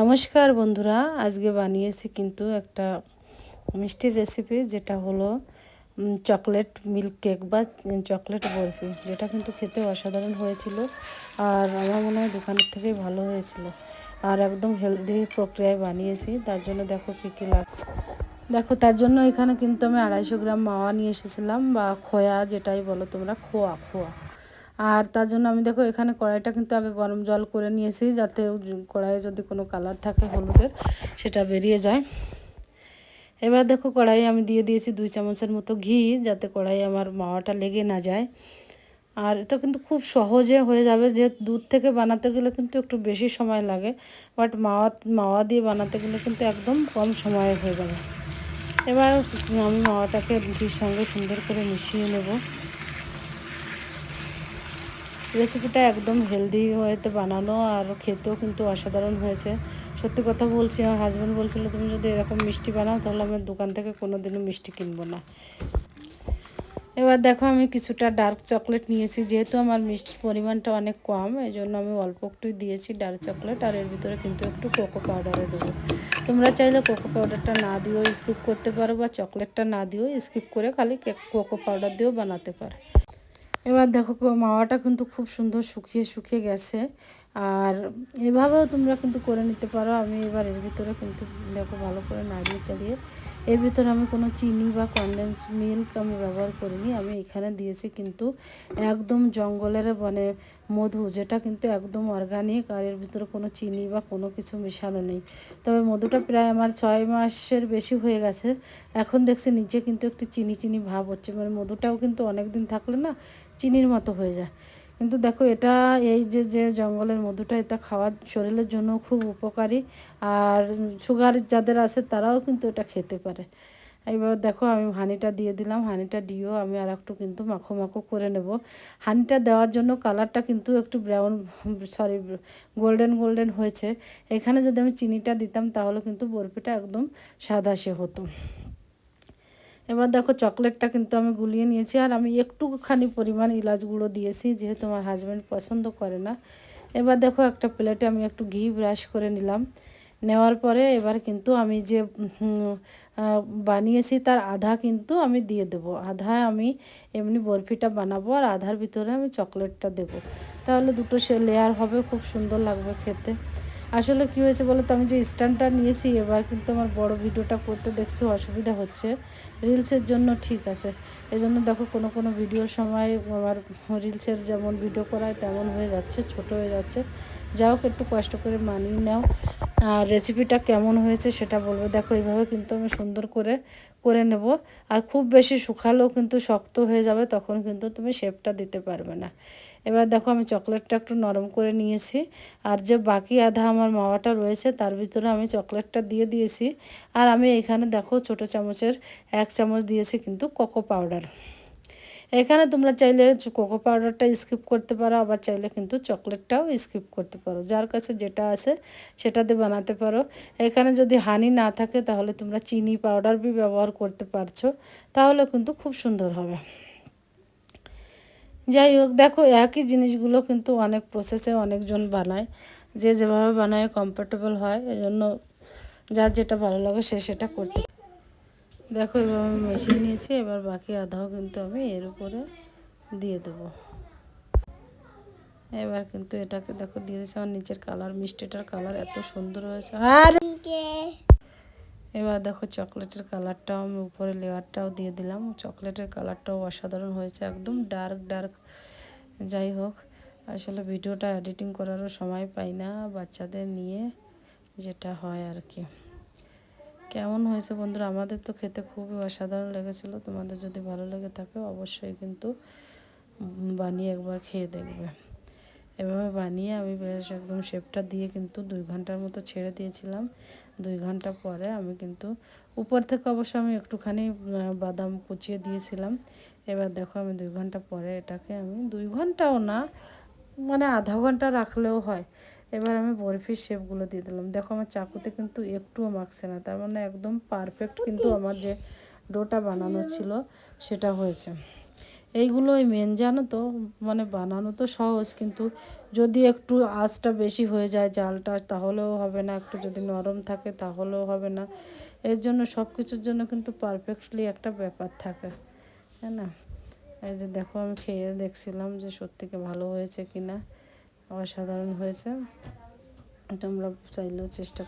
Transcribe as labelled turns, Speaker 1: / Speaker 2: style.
Speaker 1: নমস্কার বন্ধুরা, আজকে বানিয়েছি কিন্তু একটা মিষ্টির রেসিপি যেটা হলো চকলেট মিল্ক কেক বা চকলেট বরফি, যেটা কিন্তু খেতে অসাধারণ হয়েছিল আর আমার মনে হয় দোকানের থেকেই ভালো হয়েছিল। আর একদম হেলদি প্রক্রিয়ায় বানিয়েছি, তার জন্য দেখো কী কী লাগ, দেখো, তার জন্য এখানে কিন্তু আমি আড়াইশো গ্রাম মাওয়া নিয়ে এসেছিলাম বা খোয়া যেটাই বলো তোমরা, খোয়া খোয়া। আর তার জন্য আমি দেখো এখানে কড়াইটা কিন্তু আগে গরম জল করে নিয়েছি যাতে কড়াইয়ে যদি কোনো কালার থাকে হলুদের, সেটা বেরিয়ে যায়। এবার দেখো কড়াই আমি দিয়ে দিয়েছি দুই চামচের মতো ঘি যাতে কড়াই আমার মাওয়াটা লেগে না যায়। আর এটা কিন্তু খুব সহজে হয়ে যাবে, যে দুধ থেকে বানাতে গেলে কিন্তু একটু বেশি সময় লাগে, বাট মাওয়া মাওয়া দিয়ে বানাতে গেলে কিন্তু একদম কম সময়ে হয়ে যাবে। এবার আমি মাওয়াটাকে ঘির সঙ্গে সুন্দর করে মিশিয়ে নেব। রেসিপিটা একদম হেলদি হয়েতে বানানো আর খেতেও কিন্তু অসাধারণ হয়েছে। সত্যি কথা বলছি, আমার হাজব্যান্ড বলছিল, তুমি যদি এরকম মিষ্টি বানাও, তাহলে আমি দোকান থেকে কোনো দিনও মিষ্টি কিনবো না। এবার দেখো, আমি কিছুটা ডার্ক চকলেট নিয়েছি। যেহেতু আমার মিষ্টির পরিমাণটা অনেক কম এই জন্য আমি অল্প একটুই দিয়েছি ডার্ক চকলেট আর এর ভিতরে কিন্তু একটু কোকো পাউডারে দেবো। তোমরা চাইলে কোকো পাউডারটা না দিয়েও স্কিপ করতে পারো, বা চকলেটটা না দিয়েও স্কিপ করে খালি কোকো পাউডার দিয়েও বানাতে পারো। এবার দেখো মাওয়াটা কিন্তু খুব সুন্দর শুকিয়ে শুকিয়ে গেছে। আর এভাবেও তোমরা কিন্তু করে নিতে পারো। আমি এবার এর ভিতরে কিন্তু দেখো ভালো করে নাড়িয়ে চালিয়ে এর ভিতরে আমি কোনো চিনি বা কন্ডেন্স মিল্ক আমি ব্যবহার করিনি। আমি এখানে দিয়েছি কিন্তু একদম জঙ্গলের মানে মধু, যেটা কিন্তু একদম অর্গানিক আর এর ভিতরে কোনো চিনি বা কোনো কিছু মেশানো নেই। তবে মধুটা প্রায় আমার ছয় মাসের বেশি হয়ে গেছে। এখন দেখছি নিচে কিন্তু একটু চিনি চিনি ভাব হচ্ছে। মানে মধুটাও কিন্তু অনেক দিন থাকলে না চিনির মতো হয়ে যায়। কিন্তু দেখো এটা এই যে যে জঙ্গলের মধুটা, এটা খাওয়ার শরীরের জন্য খুব উপকারী। আর সুগার যাদের আছে তারাও কিন্তু এটা খেতে পারে। এবার দেখো আমি হানিটা দিয়ে দিলাম। হানিটা দিয়েও আমি আর একটু কিন্তু মাখো মাখো করে নেব। হানিটা দেওয়ার জন্য কালারটা কিন্তু একটু ব্রাউন সরি গোল্ডেন গোল্ডেন হয়েছে। এখানে যদি আমি চিনিটা দিতাম তাহলে কিন্তু বরফিটা একদম সাদাসে হতো। এবার দেখো চকলেটটা কিন্তু আমি গুলিয়ে নিয়েছি, আর আমি একটুখানি পরিমাণ ইলাচ গুঁড়ো দিয়েছি, যেহেতু আমার হাজব্যান্ড পছন্দ করে না। এবার দেখো একটা প্লেটে আমি একটু ঘি ব্রাশ করে নিলাম। নেওয়ার পরে এবার কিন্তু আমি যে বানিয়েছি তার আধা কিন্তু আমি দিয়ে দেবো। আধা আমি এমনি বরফিটা বানাবো, আর আধার ভিতরে আমি চকলেটটা দেবো। তাহলে দুটো সে লেয়ার হবে, খুব সুন্দর লাগবে খেতে। আসলে কি হয়েছে বলো তো আমি যে স্ট্যান্ডটা নিয়েছি, এবার কিন্তু আমার বড় ভিডিওটা করতে দেখছি, অসুবিধা হচ্ছে। রিলসের জন্য ঠিক আছে। এই জন্য দেখো, কোনো কোনো ভিডিওর সময় আমার রিলসের যেমন ভিডিও করায় তেমন হয়ে যাচ্ছে, ছোট হয়ে যাচ্ছে। যাই হোক, একটু কষ্ট করে মানিয়ে নাও। আর রেসিপিটা কেমন হয়েছে সেটা বলব। দেখো, এইভাবে কিন্তু আমি সুন্দর করে করে নেব। আর খুব বেশি শুকালেও কিন্তু শক্ত হয়ে যাবে, তখন কিন্তু তুমি শেপটা দিতে পারবে না। এবার দেখো, আমি চকলেটটা একটু নরম করে নিয়েছি। আর যে বাকি আধা আমার মাওয়াটা রয়েছে, তার ভিতরে আমি চকলেটটা দিয়ে দিয়েছি। আর আমি এখানে দেখো, ছোট চামচের এক চামচ দিয়েছি কিন্তু কোকো পাউডার এখানে তোমরা চাইলে কোকো পাউডারটা স্কিপ করতে পারো, আবার চাইলে কিন্তু চকলেটটাও স্কিপ করতে পারো। যার কাছে যেটা আছে সেটাতে বানাতে পারো। এখানে যদি হানি না থাকে তাহলে তোমরা চিনি পাউডার বি ব্যবহার করতে পারছ, তাহলে কিন্তু খুব সুন্দর হবে। যাই হোক, দেখো একই জিনিসগুলো কিন্তু অনেক প্রসেসে অনেকজন বানায়। যে যেভাবে বানায় কমফোর্টেবল হয়, এজন্য যার যেটা ভালো লাগে সে সেটা করতে দেখো এবার আমি মেশিন নিয়েছি এবার বাকি আধাও কিন্তু আমি এর উপরে দিয়ে দেবো। এবার কিন্তু এটাকে দেখো দিয়ে দিয়েছি আমার নিচের কালার মিষ্টিটার কালার এত সুন্দর হয়েছে। আর এবার দেখো চকলেটের কালারটাও আমি উপরে লেয়ারটাও দিয়ে দিলাম। চকলেটের কালারটাও অসাধারণ হয়েছে একদম ডার্ক ডার্ক যাই হোক আসলে ভিডিওটা এডিটিং করারও সময় পাই না বাচ্চাদের নিয়ে যেটা হয় আর কি। কেমন হয়েছে বন্ধুরা? আমাদের তো খেতে খুবই অসাধারণ লেগেছিলো। তোমাদের যদি ভালো লেগে থাকে, অবশ্যই কিন্তু বানিয়ে একবার খেয়ে দেখবে। এভাবে বানিয়ে আমি বেশ একদম শেপটা দিয়ে কিন্তু দুই ঘণ্টার মতো ছেড়ে দিয়েছিলাম। দুই ঘণ্টা পরে আমি কিন্তু উপর থেকে অবশ্য আমি একটুখানি বাদাম কুচিয়ে দিয়েছিলাম। এবার দেখো আমি দুই ঘণ্টা পরে এটাকে আমি, দুই ঘন্টাও না মানে আধা ঘণ্টা রাখলেও হয়। এবার আমি বরফির শেপগুলো দিয়ে দিলাম। দেখো আমার চাকুতে কিন্তু একটুও মাখছে না, তার মানে একদম পারফেক্ট কিন্তু আমার যে ডোটা বানানো ছিল সেটা হয়েছে। এইগুলোই মেন জানো তো মানে বানানো তো সহজ কিন্তু যদি একটু আঁচটা বেশি হয়ে যায় জালটা, তাহলেও হবে না। একটু যদি নরম থাকে তাহলেও হবে না। এর জন্য সব কিছুর জন্য কিন্তু পারফেক্টলি একটা ব্যাপার থাকে, তাই না? এই যে দেখো আমি খেয়ে দেখছিলাম যে সত্যিকে ভালো হয়েছে কি না অসাধারণ হয়েছে। আমরা চাইলেও চেষ্টা